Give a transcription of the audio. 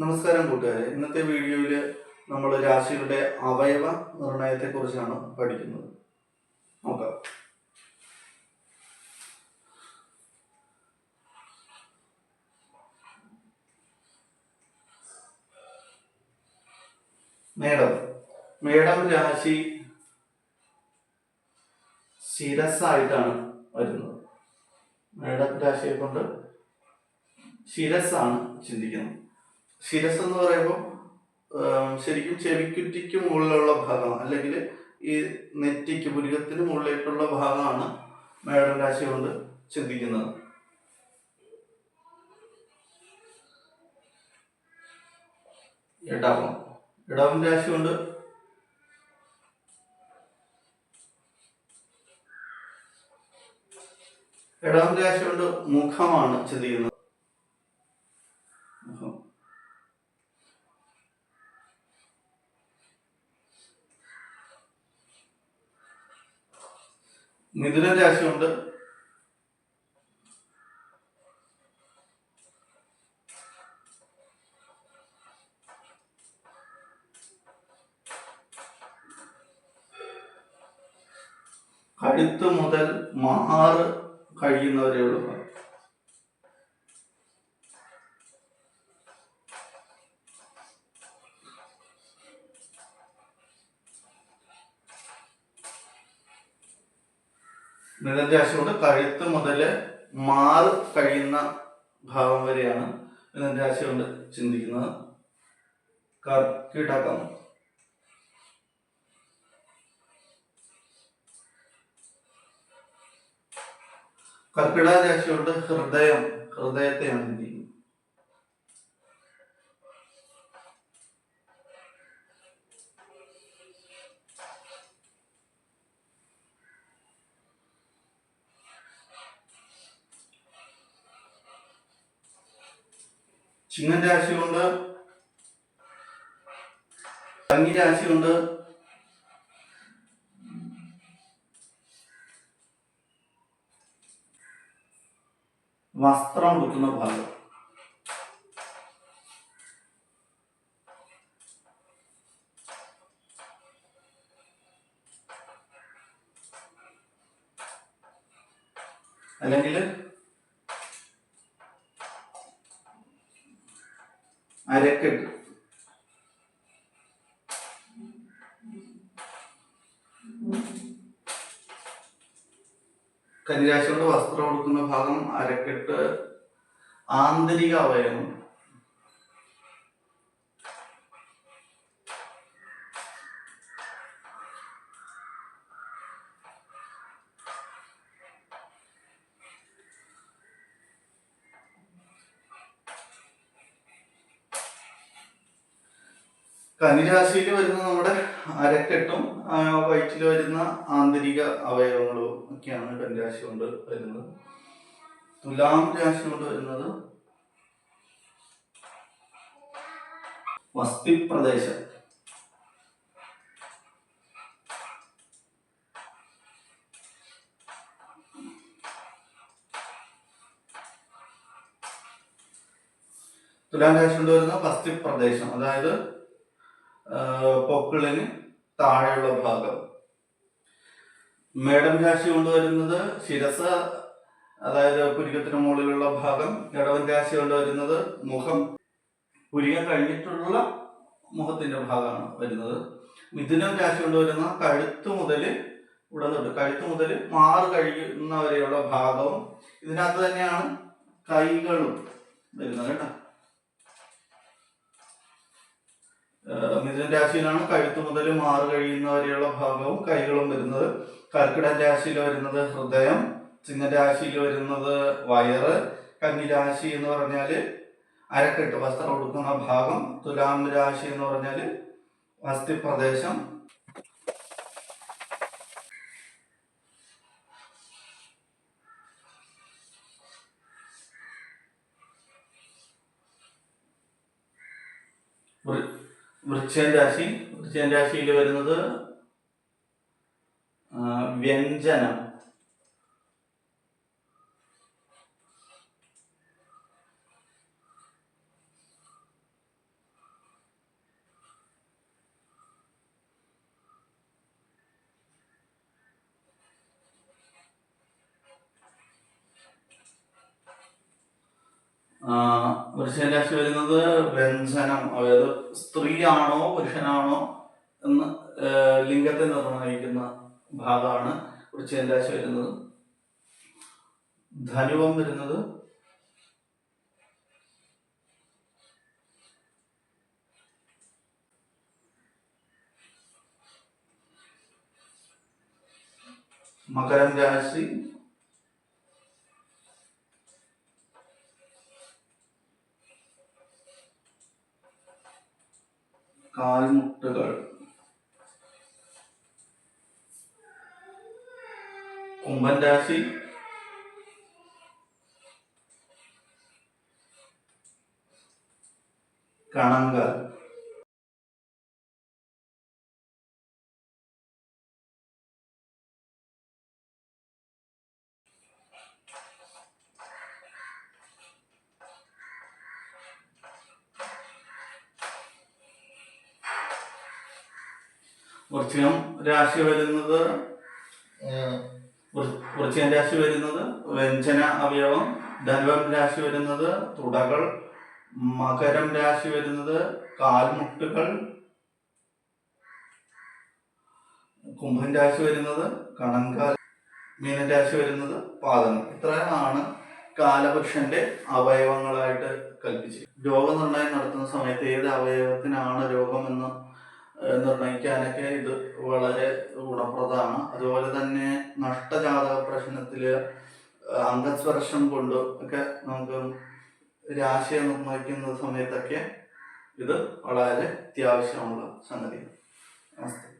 നമസ്കാരം കൂട്ടുകാരെ. ഇന്നത്തെ വീഡിയോയിൽ നമ്മൾ രാശിയുടെ അവയവ നിർണയത്തെ കുറിച്ചാണ് പഠിക്കുന്നത്. നോക്കാം. മേഡം മേഡം രാശി ശിരസായിട്ടാണ് വരുന്നത്. മേടം രാശിയെ കൊണ്ട് ശിരസ്സാണ് ചിന്തിക്കുന്നത്. ശിരസ് എന്ന് പറയുമ്പോൾ ശരിക്കും ചെവിക്കുറ്റിക്ക് മുകളിലുള്ള ഭാഗം അല്ലെങ്കിൽ ഈ നെറ്റിക്ക് പുരികത്തിന് മുകളിലേക്കുള്ള ഭാഗമാണ് മേടം രാശി കൊണ്ട് ചിന്തിക്കുന്നത്. ഇടവം. ഇടവം രാശി കൊണ്ട് ഇടവം രാശി കൊണ്ട് മുഖമാണ് ചിന്തിക്കുന്നത് മുഖം മിഥുന രാശി കൊണ്ട് കഴുത്ത് മുതൽ മാറ് കഴിയുന്നവരേ ഉള്ളൂ മിഥുന രാശി കൊണ്ട് കഴുത്ത് മുതൽ മാറ് കഴിയുന്ന ഭാവം വരെയാണ് മിഥുന രാശി കൊണ്ട് ചിന്തിക്കുന്നത്. കർക്കിടകം. കർക്കിടക രാശി കൊണ്ട് ഹൃദയം ഹൃദയത്തെയാണ് ചിന്തിക്കുന്നത്. ചിങ്ങൻ രാശിയുണ്ട്. കന്നി രാശി കൊണ്ട് വസ്ത്രം ഉടുക്കുന്ന ഭാഗം. അല്ലെങ്കിൽ അരക്കെട്ട് കന്യാശി വസ്ത്രം കൊടുക്കുന്ന ഭാഗം അരക്കെട്ട് ആന്തരിക അവയവം കന്നിരാശിയിൽ വരുന്ന നമ്മുടെ അരക്കെട്ടും വയറ്റിൽ വരുന്ന ആന്തരിക അവയവങ്ങളും ഒക്കെയാണ് കനിരാശി കൊണ്ട് വരുന്നത്. തുലാം രാശി കൊണ്ട് വരുന്നത് വസ്തിപ്രദേശം. തുലാം രാശി കൊണ്ട് വരുന്ന വസ്തിപ്രദേശം. അതായത് ആഹ് പൊക്കിളിന് താഴെയുള്ള ഭാഗം. മേടം രാശി കൊണ്ടുവരുന്നത് ശിരസ് അതായത് പുരികത്തിന് മുകളിലുള്ള ഭാഗം. ഇടവൻ രാശി കൊണ്ടുവരുന്നത് മുഖം. പുരികം കഴിഞ്ഞിട്ടുള്ള മുഖത്തിന്റെ ഭാഗമാണ് വരുന്നത്. മിഥുനം രാശി കൊണ്ടുവരുന്ന കഴുത്ത് മുതൽ ഇവിടെ കഴുത്ത് മുതൽ മാറ് കഴിയുന്ന വരെയുള്ള ഭാഗവും ഇതിനകത്ത് തന്നെയാണ് കൈകളും വരുന്നത് കേട്ടോ. മിഥുന രാശിയിലാണ് കഴുത്ത് മുതൽ മാറ് കഴിയുന്ന വരെയുള്ള ഭാഗവും കൈകളും വരുന്നത്. കർക്കിടക രാശിയിൽ വരുന്നത് ഹൃദയം ചിങ്ങരാശിയിൽ വരുന്നത് വയറ് കന്നിരാശി എന്ന് പറഞ്ഞാൽ അരക്കെട്ട് വസ്ത്രം ഉടുക്കുന്ന ഭാഗം തുലാം രാശി എന്ന് പറഞ്ഞാൽ അസ്ഥിപ്രദേശം. വൃ- വൃശ്ചികൻ രാശി. വൃശ്ചികൻ രാശിയിൽ വരുന്നത് വ്യഞ്ജനം. വൃശ്ചിക രാശി വരുന്നത് വ്യഞ്ജനം അതായത് സ്ത്രീയാണോ പുരുഷനാണോ എന്ന് ലിംഗത്തെ നിർണയിക്കുന്ന ഭാഗമാണ് വൃശ്ചിക രാശി വരുന്നത്. ധനുവം വരുന്നത് മകരം രാശി കാൽമുട്ടുകൾ. കുംഭൻ രാശി. കണങ്കാൽ വൃശ്ചികം രാശി വരുന്നത് വൃക്ഷം വൃശ്ചികം രാശി വരുന്നത് വ്യഞ്ജന അവയവം ധനുവം രാശി വരുന്നത് തുടകൾ മകരം രാശി വരുന്നത് കാൽമുട്ടുകൾ കുംഭൻ രാശി വരുന്നത് കണങ്കാൽ മീന രാശി വരുന്നത് പാദങ്ങൾ. ഇത്രയാണ് കാലപക്ഷന്റെ അവയവങ്ങളായിട്ട് കൽപ്പിച്ചത് രോഗനിർണയം നടത്തുന്ന സമയത്ത് ഏത് അവയവത്തിനാണ് രോഗമെന്ന് നിർണയിക്കാനൊക്കെ ഇത് വളരെ ഗുണപ്രദമാണ്. അതുപോലെ തന്നെ നഷ്ടജാതക പ്രശ്നത്തിൽ ഏഹ് അംഗസ്പർശം കൊണ്ട് ഒക്കെ നമുക്ക് രാശിയെ നിർണയിക്കുന്ന സമയത്തൊക്കെ ഇത് വളരെ അത്യാവശ്യമുള്ള സംഗതിയാണ്. നമസ്തേ.